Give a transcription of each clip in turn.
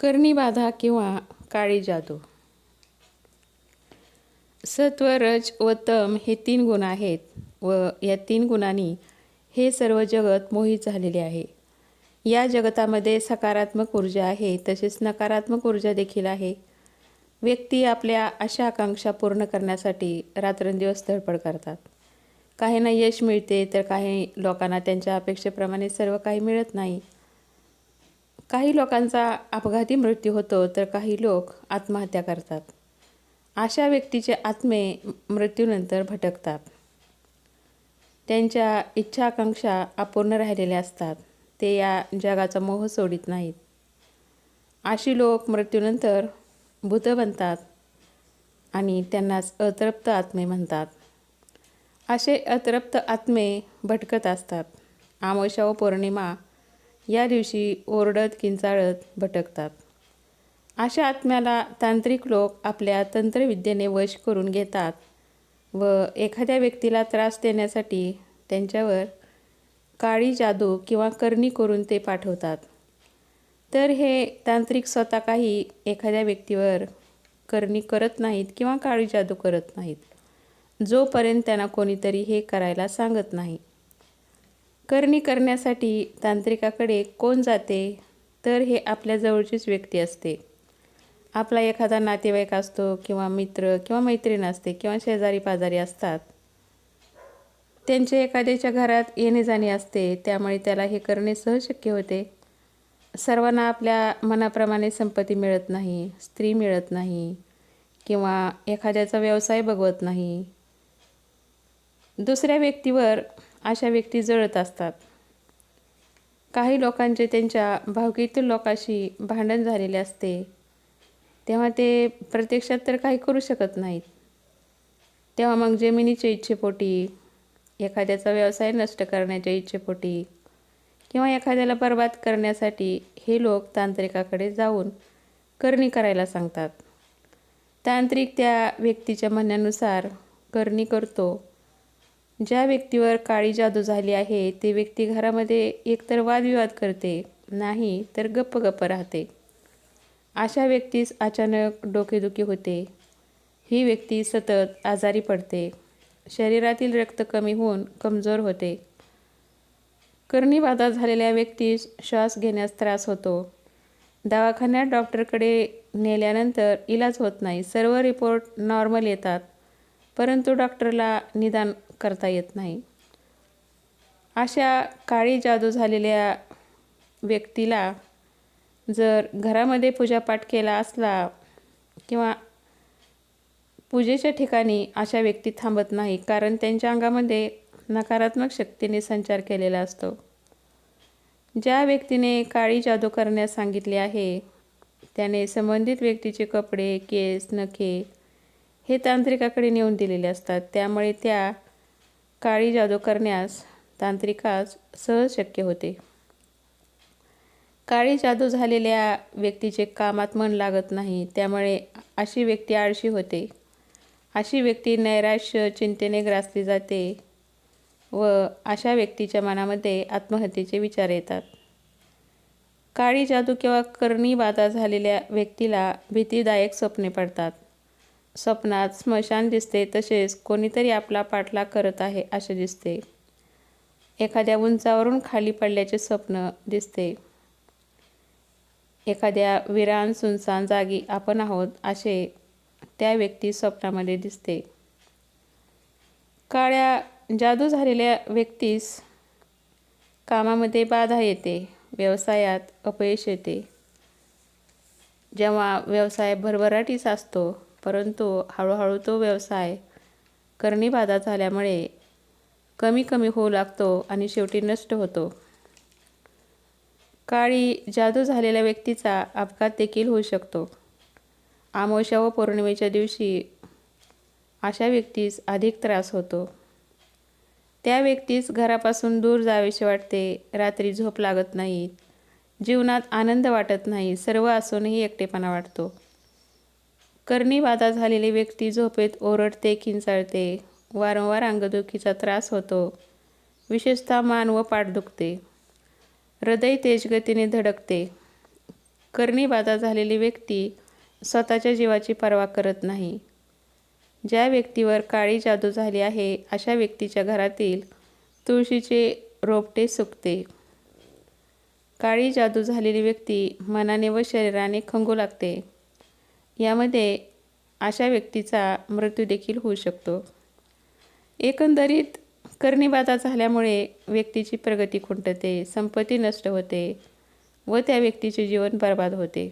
करणी बाधा किंवा काळी जादू. सत्व रज व तम हे तीन गुण आहेत व या तीन गुणांनी हे सर्व जगत मोहित झालेले आहे. या जगतामध्ये सकारात्मक ऊर्जा आहे तसेच नकारात्मक ऊर्जा देखील आहे. व्यक्ती आपल्या अशा आकांक्षा पूर्ण करण्यासाठी रात्रंदिवस धडपड करतात. काहींना यश मिळते तर काही लोकांना त्यांच्या अपेक्षेप्रमाणे सर्व काही मिळत नाही. काही लोकांचा अपघाती मृत्यू होतो तर काही लोक आत्महत्या करतात. अशा व्यक्तीचे आत्मे मृत्यूनंतर भटकतात. त्यांच्या इच्छा आकांक्षा अपूर्ण राहिलेल्या असतात. ते या जगाचा मोह सोडित नाहीत. अशी लोक मृत्यूनंतर भूत बनतात आणि त्यांनाच अतृप्त आत्मे म्हणतात. असे अतृप्त आत्मे भटकत असतात. आमोशा व पौर्णिमा या दिवशी ओरडत किंचाळत भटकतात. अशा आत्म्याला तांत्रिक लोक आपल्या तंत्रविद्येने वश करून घेतात व एखाद्या व्यक्तीला त्रास देण्यासाठी त्यांच्यावर काळी जादू किंवा करणी करून ते पाठवतात. तर हे तांत्रिक स्वतः काही एखाद्या व्यक्तीवर करणी करत नाहीत किंवा काळी जादू करत नाहीत. जोपर्यंत त्यांना कोणीतरी हे करायला सांगत नाही. करणी करण्यासाठी तांत्रिकाकडे कोण जाते तर हे आपल्या जवळचीच व्यक्ती असते. आपला एखादा नातेवाईक असतो किंवा मित्र किंवा मैत्रीण असते किंवा शेजारी पाजारी असतात. त्यांचे एखाद्याच्या घरात येणे जाणे असते त्यामुळे त्याला हे करणे सहज शक्य होते. सर्वांना आपल्या मनाप्रमाणे संपत्ती मिळत नाही स्त्री मिळत नाही किंवा एखाद्याचा व्यवसाय बघवत नाही. दुसऱ्या व्यक्तीवर अशा व्यक्ती जळत असतात. काही लोकांचे त्यांच्या भावकीतील लोकांशी भांडण झालेले असते. तेव्हा ते प्रत्यक्षात तर काही करू शकत नाहीत. तेव्हा मग जमिनीच्या इच्छेपोटी एखाद्याचा व्यवसाय नष्ट करण्याच्या इच्छेपोटी किंवा एखाद्याला बर्बाद करण्यासाठी हे लोक तांत्रिकाकडे जाऊन करणी करायला सांगतात. तांत्रिक त्या व्यक्तीच्या म्हणण्यानुसार करणी करतो. ज्या व्यक्तीवर काळी जादू झाली आहे ती व्यक्ती घरामध्ये एकतर वादविवाद करते नाही तर गप्प गप्प राहते. अशा व्यक्तीस अचानक डोकेदुखी होते. ही व्यक्ती सतत आजारी पडते. शरीरातील रक्त कमी होऊन कमजोर होते. करणीबाधा झालेल्या व्यक्तीस श्वास घेण्यास त्रास होतो. दवाखान्यात डॉक्टरकडे नेल्यानंतर इलाज होत नाही. सर्व रिपोर्ट नॉर्मल येतात. परंतु डॉक्टरला निदान करता येत नाही. अशा काळी जादू झालेल्या व्यक्तीला जर घरामध्ये पूजापाठ केला असला किंवा पूजेच्या ठिकाणी अशा व्यक्ती थांबत नाही कारण त्यांच्या अंगामध्ये नकारात्मक शक्तीने संचार केलेला असतो. ज्या व्यक्तीने काळी जादू करण्यास सांगितले आहे त्याने संबंधित व्यक्तीचे कपडे केस नखे हे तांत्रिकाकडे नेऊन दिलेले असतात. त्यामुळे त्या काळी जादू करण्यास तांत्रिकास सहज शक्य होते. काळी जादू झालेल्या व्यक्तीचे कामात मन लागत नाही त्यामुळे अशी व्यक्ती आळशी होते. अशी व्यक्ती नैराश्य चिंतेने ग्रासली जाते व अशा व्यक्तीच्या मनामध्ये आत्महत्येचे विचार येतात. काळी जादू किंवा करणी बाधा झालेल्या व्यक्तीला भीतीदायक स्वप्ने पडतात. स्वप्नात स्मशान दिसते तसेच कोणीतरी आपला पाठलाग करत आहे असे दिसते. एखाद्या उंचावरून खाली पडल्याचे स्वप्न दिसते. एखाद्या विरान सुनसान जागी आपण आहोत असे त्या व्यक्ती स्वप्नामध्ये दिसते. काळ्या जादू झालेल्या व्यक्तीस कामामध्ये बाधा येते व्यवसायात अपयश येते. जेव्हा व्यवसाय भरभराटीस असतो परंतु हळूहळू तो व्यवसाय करणीबाधा झाल्यामुळे कमी कमी होऊ लागतो आणि शेवटी नष्ट होतो. काळी जादू झालेल्या व्यक्तीचा अपघात देखील होऊ शकतो. आमोशा व पौर्णिमेच्या दिवशी अशा व्यक्तीस अधिक त्रास होतो. त्या व्यक्तीस घरापासून दूर जावेसे वाटते रात्री झोप लागत नाही जीवनात आनंद वाटत नाही सर्व असूनही एकटेपणा वाटतो. करणी बाधा झालेली व्यक्ती झोपेत ओरडते किंचाळते. वारंवार अंगदुखीचा त्रास होतो. विशेषतः मान व पाठ दुखते. हृदय तेजगतीने धडकते. कर्णीबाधा झालेली व्यक्ती स्वतःच्या जीवाची पर्वा करत नाही. ज्या व्यक्तीवर काळी जादू झाली आहे अशा व्यक्तीच्या घरातील तुळशीचे रोपटे सुकते. काळी जादू झालेली व्यक्ती मनाने व शरीराने खंगू लागते. यामध्ये अशा व्यक्तीचा मृत्यू देखील होऊ शकतो. एकंदरीत करणीबाधा झाल्यामुळे व्यक्तीची प्रगती खुंटते संपत्ती नष्ट होते व त्या व्यक्तीचे जीवन बर्बाद होते.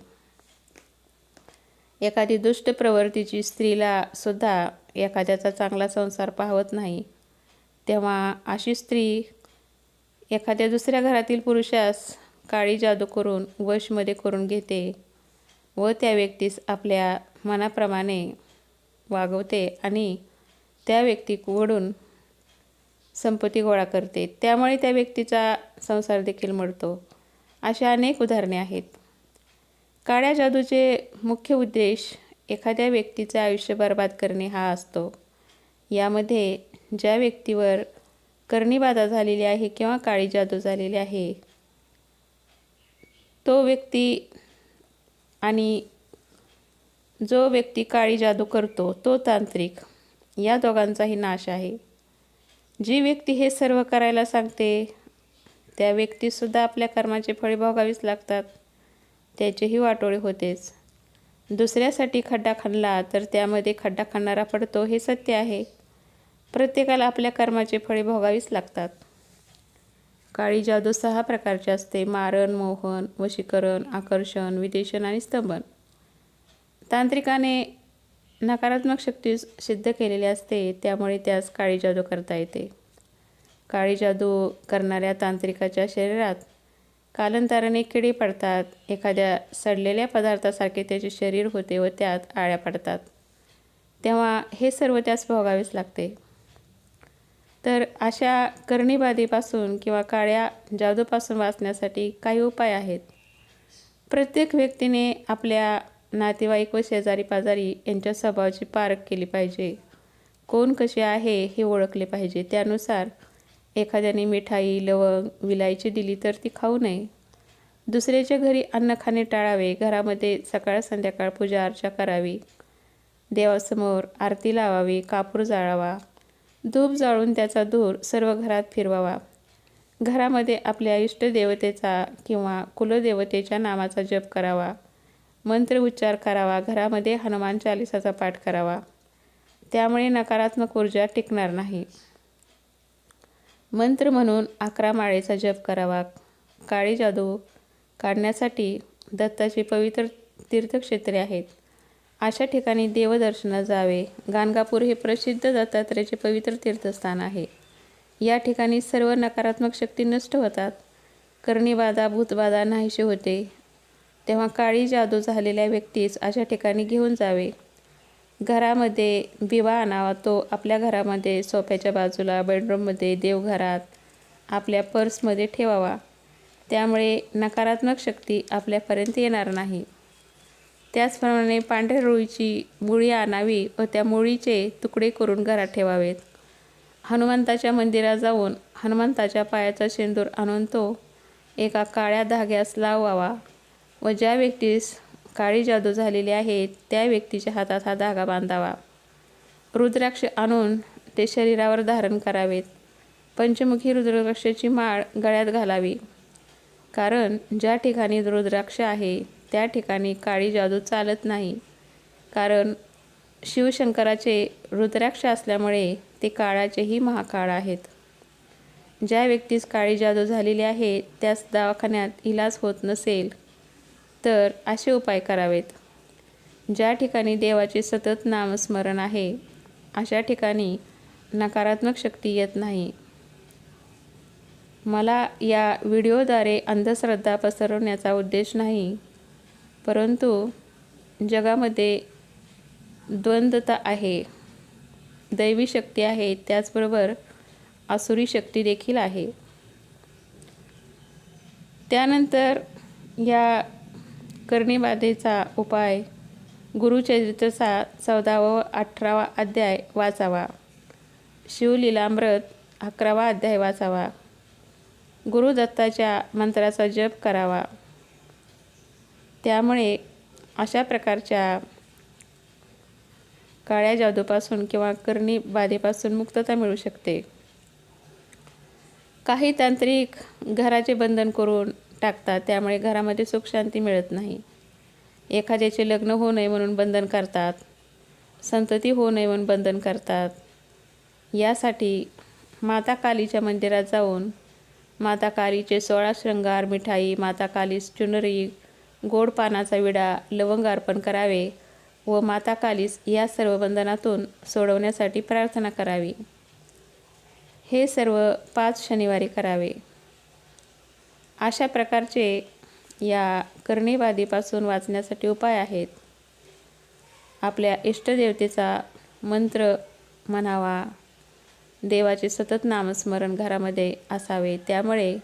एखादी दुष्ट प्रवृत्तीची स्त्रीला सुद्धा एखाद्याचा चांगला संसार पाहवत नाही तेव्हा अशी स्त्री एखाद्या दुसऱ्या घरातील पुरुषास काळी जादू करून वशमध्ये करून घेते. व त्या व्यक्तीस आपल्या मनाप्रमाणे वागवते आणि त्या व्यक्तीकडून संपत्ती गोळा करते. त्यामुळे त्या व्यक्तीचा संसार देखील मिळतो अशा अनेक उदाहरणे आहेत. काळ्या जादूचे मुख्य उद्देश एखाद्या व्यक्तीचे आयुष्य बर्बाद करणे हा असतो. यामध्ये ज्या व्यक्तीवर करणीबाधा झालेली आहे किंवा काळी जादू झालेली आहे तो व्यक्ती आणि जो व्यक्ती काळी जादू करतो तो तांत्रिक. या दोघांचाही नाश आहे. जी व्यक्ती हे सर्व करायला सांगते त्या व्यक्तीसुद्धा आपल्या कर्माचे फळे भोगावीच लागतात. त्याचेही वाटोळे होतेच. दुसऱ्यासाठी खड्डा खणला तर त्यामध्ये खड्डा खणणारा पडतो हे सत्य आहे. प्रत्येकाला आपल्या कर्माचे फळे भोगावीच लागतात. काळी जादू सहा प्रकारचे असते. मारण मोहन वशीकरण आकर्षण विदेशन आणि स्तंभन. तांत्रिकाने नकारात्मक शक्ती सिद्ध केलेली असते त्यामुळे त्यास काळी जादू करता येते. काळी जादू करणाऱ्या तांत्रिकाच्या शरीरात कालांतराने किडी पडतात. एखाद्या सडलेल्या पदार्थासारखे त्याचे शरीर होते व त्यात आळ्या पडतात. तेव्हा हे सर्व त्यास भोगावेच लागते. तर अशा करणीबाधीपासून किंवा काळ्या जादूपासून वाचण्यासाठी काही उपाय आहेत? प्रत्येक व्यक्तीने आपल्या नातेवाईक व शेजारी पाजारी यांच्या स्वभावाची पारख केली पाहिजे. कोण कसे आहे हे ओळखले पाहिजे. त्यानुसार एखाद्याने मिठाई लवंग विलायची दिली तर ती खाऊ नये. दुसऱ्याच्या घरी अन्न खाणे टाळावे. घरामध्ये सकाळ संध्याकाळ पूजा अर्चा करावी. देवासमोर आरती लावावी. कापूर जाळावा. धूप जाळून त्याचा धूर सर्व घरात फिरवावा. घरामध्ये आपल्या इष्टदेवतेचा किंवा कुलदेवतेच्या नामाचा जप करावा. मंत्र उच्चार करावा. घरामध्ये हनुमान चालिसाचा पाठ करावा. त्यामुळे नकारात्मक ऊर्जा टिकणार नाही. मंत्र म्हणून अकरा माळेचा जप करावा. काळी जादू काढण्यासाठी दत्ताची पवित्र तीर्थक्षेत्रे आहेत. अशा ठिकाणी देवदर्शनास जावे. गाणगापूर हे प्रसिद्ध दत्तात्रेयाचे पवित्र तीर्थस्थान आहे. या ठिकाणी सर्व नकारात्मक शक्ती नष्ट होतात. करणीबाधा भूतबाधा नाहीसे होते. तेव्हा काळी जादू झालेल्या व्यक्तीस अशा ठिकाणी घेऊन जावे. घरामध्ये दिवा आणावा तो आपल्या घरामध्ये सोफ्याच्या बाजूला बेडरूममध्ये देवघरात आपल्या पर्समध्ये ठेवावा. त्यामुळे नकारात्मक शक्ती आपल्यापर्यंत येणार नाही. त्याचप्रमाणे पांढऱ्या रुळीची मुळी आणावी व त्या मुळीचे तुकडे करून घरात ठेवावेत. हनुमंताच्या मंदिरात जाऊन हनुमंताच्या पायाचा शेंदूर आणून तो एका काळ्या धाग्यास लावावा व ज्या व्यक्तीस काळी जादू झालेली आहे त्या व्यक्तीच्या हातात हा धागा बांधावा. रुद्राक्ष आणून ते शरीरावर धारण करावेत. पंचमुखी रुद्राक्षाची माळ गळ्यात घालावी. कारण ज्या ठिकाणी रुद्राक्ष आहे त्या ठिकाणी काळी जादू चालत नाही. कारण शिवशंकराचे रुद्राक्ष असल्यामुळे ते काळाचेही महाकाळ आहेत. ज्या व्यक्तीस काळी जादू झालेली आहे त्यास दवाखान्यात इलाज होत नसेल तर असे उपाय करावेत. ज्या ठिकाणी देवाचे सतत नामस्मरण आहे अशा ठिकाणी नकारात्मक शक्ती येत नाही. मला या व्हिडिओद्वारे अंधश्रद्धा पसरवण्याचा उद्देश नाही. परंतु जगामध्ये द्वंद्वता आहे दैवी शक्ती आहे त्याचबरोबर आसुरी शक्ती देखील आहे. त्यानंतर या करणीबाधेचा उपाय गुरुचरित्रचा चौदावा व अठरावा अध्याय वाचावा. शिवलीलामृत अकरावा अध्याय वाचावा. गुरुदत्ताच्या मंत्राचा जप करावा. त्यामुळे अशा प्रकारच्या काळ्या जादूपासून किंवा करणी बाधेपासून मुक्तता मिळू शकते. काही तांत्रिक घराचे बंधन करून टाकतात त्यामुळे घरामध्ये सुखशांती मिळत नाही. एखाद्याचे लग्न होऊ नये म्हणून बंधन करतात संतती होऊ नये म्हणून बंधन करतात. यासाठी माता कालीच्या मंदिरात जाऊन माता कालीचे सोळा शृंगार मिठाई माता कालीस चुनरी गोड पानाचा विडा लवंग अर्पण करावे व माता कालीस या सर्व बंधनातून सोडवण्यासाठी प्रार्थना करावी. हे सर्व पाच शनिवारी करावे. अशा प्रकारचे या करणीबाधीपासून वाचण्यासाठी उपाय आहेत. आपल्या इष्टदेवतेचा मंत्र म्हणावा. देवाचे सतत नामस्मरण घरामध्ये असावे. त्यामुळे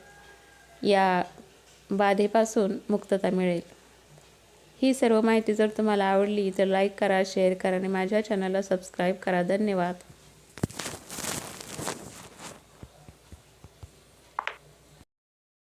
या बाधेपासून मुक्तता मिळेल. ही सर्व माहिती जर तुम्हाला आवडली तर लाईक करा शेअर करा आणि माझ्या चॅनलला सबस्क्राईब करा. धन्यवाद.